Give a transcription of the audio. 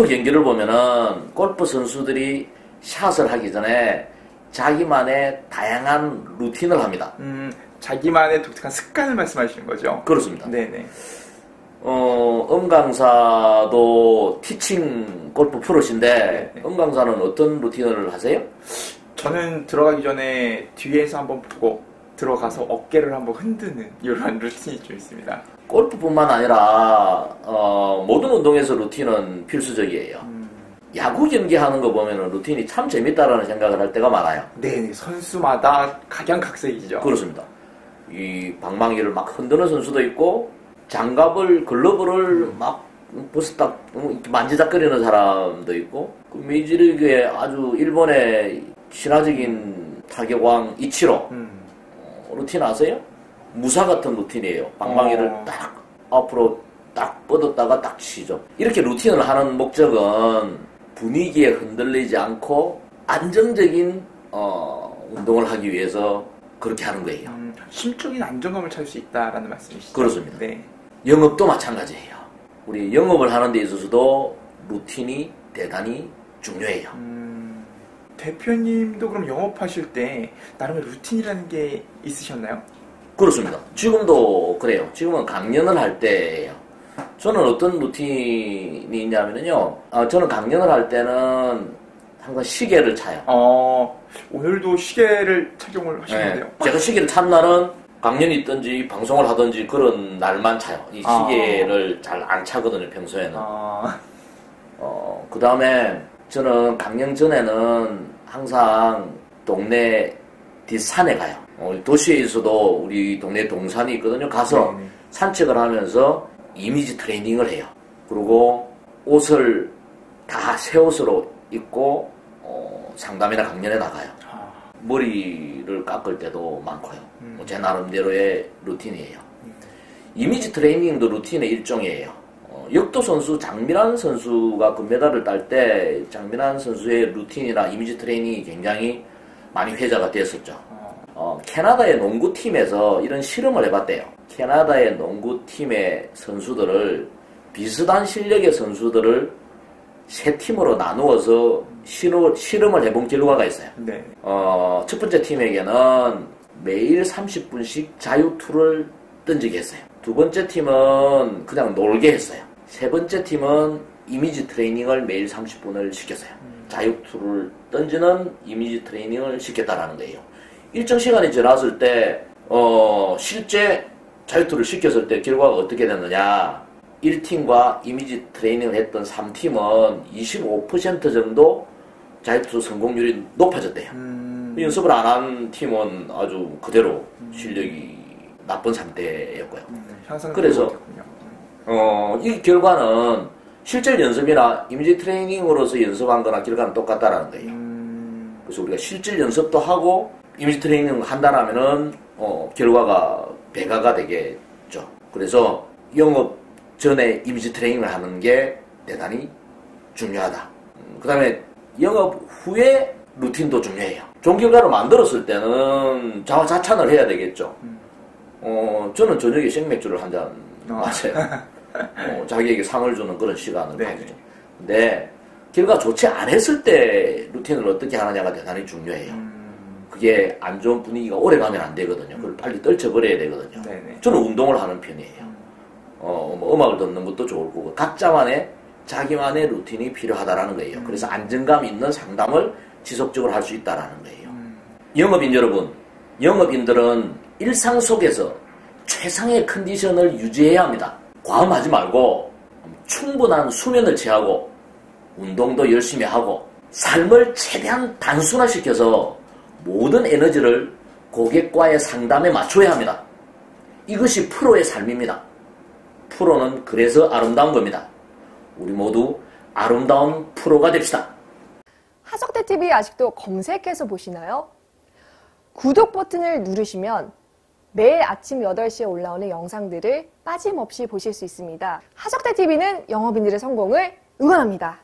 골프 경기를 보면은 골프 선수들이 샷을 하기 전에 자기만의 다양한 루틴을 합니다. 음, 자기만의 독특한 습관을 말씀하시는 거죠? 그렇습니다. 네네. 어, 음강사도 티칭 골프 프로신데 네. 음강사는 어떤 루틴을 하세요? 저는 들어가기 전에 뒤에서 한번 보고 들어가서 어깨를 한번 흔드는 이런 루틴이 좀 있습니다. 골프뿐만 아니라 어, 모든 운동에서 루틴은 필수적이에요. 음, 야구 경기하는 거 보면 루틴이 참 재밌다라는 생각을 할 때가 많아요. 네, 선수마다 각양각색이죠. 그렇습니다. 이 방망이를 막 흔드는 선수도 있고 장갑을 글러브를 막 벌써 딱 이렇게 만지작거리는 사람도 있고 그 메이저리그에 아주 일본의 신화적인 타격왕 이치로 음, 어, 루틴 아세요? 무사 같은 루틴이에요. 방망이를 어. 딱 앞으로 딱 뻗었다가 딱 치죠. 이렇게 루틴을 하는 목적은 분위기에 흔들리지 않고 안정적인 어, 운동을 하기 위해서 그렇게 하는 거예요. 음, 심적인 안정감을 찾을 수 있다라는 말씀이시죠? 그렇습니다. 네. 영업도 마찬가지예요. 우리 영업을 하는 데 있어서도 루틴이 대단히 중요해요. 음, 대표님도 그럼 영업하실 때 나름의 루틴이라는 게 있으셨나요? 그렇습니다. 지금도 그래요. 지금은 강연을 할 때예요. 저는 어떤 루틴이 있냐면요. 아, 저는 강연을 할 때는 항상 시계를 차요. 어, 오늘도 시계를 착용을 하시는데요. 네. 제가 시계를 찬 날은 강연이 있든지 방송을 하든지 그런 날만 차요. 이 아. 시계를 잘안 차거든요, 평소에는. 아, 어, 그 다음에 저는 강연 전에는 항상 동네 뒷산에 가요. 어, 도시에 있어도 우리 동네 동산이 있거든요. 가서 네 네. 산책을 하면서 이미지 트레이닝을 해요. 그리고 옷을 다 새 옷으로 입고 어, 상담이나 강연에 나가요. 아, 머리를 깎을 때도 많고요. 음. 뭐제 나름대로의 루틴이에요. 이미지 트레이닝도 루틴의 일종이에요. 어, 역도 선수 장미란 선수가 금메달을 딸 때 장미란 선수의 루틴이나 이미지 트레이닝이 굉장히 많이 회자가 됐었죠. 어, 어, 캐나다의 농구팀에서 이런 실험을 해봤대요. 캐나다의 농구팀의 선수들을 비슷한 실력의 선수들을 세 팀으로 나누어서 실험, 실험을 해본 결과가 있어요. 네. 어, 첫 번째 팀에게는 매일 30분씩 자유투를 던지게 했어요. 두 번째 팀은 그냥 놀게 했어요. 세 번째 팀은 이미지 트레이닝을 매일 30분을 시켰어요. 자유투를 던지는 이미지 트레이닝을 시켰다라는 거예요. 일정 시간이 지났을 때, 어, 실제 자유투를 시켰을 때 결과가 어떻게 됐느냐. 1팀과 이미지 트레이닝을 했던 3팀은 25% 정도 자유투 성공률이 높아졌대요. 음, 연습을 안 한 팀은 아주 그대로 실력이 나쁜 상태였고요. 음, 향상 그래서-. 어, 이 결과는 실제 연습이나 이미지 트레이닝으로서 연습한 거나 결과는 똑같다라는 거예요. 음, 그래서 우리가 실질 연습도 하고 이미지 트레이닝 한다라면은 어, 결과가 배가가 되겠죠. 그래서 영업 전에 이미지 트레이닝을 하는 게 대단히 중요하다. 그 다음에 영업 후에 루틴도 중요해요. 결과를 만들었을 때는 자화자찬을 해야 되겠죠. 어, 저는 저녁에 생맥주를 한잔 어. 마셔요. 어, 자기에게 상을 주는 그런 시간을 네. 가지죠. 근데 결과 좋지 않았을 때 루틴을 어떻게 하느냐가 대단히 중요해요. 음, 그게 안 좋은 분위기가 오래 가면 안 되거든요. 그걸 빨리 떨쳐버려야 되거든요. 네네. 저는 운동을 하는 편이에요. 어, 뭐 음악을 듣는 것도 좋을 거고 각자만의 자기만의 루틴이 필요하다라는 거예요. 그래서 안정감 있는 상담을 지속적으로 할 수 있다라는 거예요. 음, 영업인 여러분, 영업인들은 일상 속에서 최상의 컨디션을 유지해야 합니다. 과음하지 말고 충분한 수면을 취하고 운동도 열심히 하고 삶을 최대한 단순화시켜서 모든 에너지를 고객과의 상담에 맞춰야 합니다. 이것이 프로의 삶입니다. 프로는 그래서 아름다운 겁니다. 우리 모두 아름다운 프로가 됩시다. 하석대 TV 아직도 검색해서 보시나요? 구독 버튼을 누르시면 매일 아침 8시에 올라오는 영상들을 빠짐없이 보실 수 있습니다. 하석대 TV는 영업인들의 성공을 응원합니다.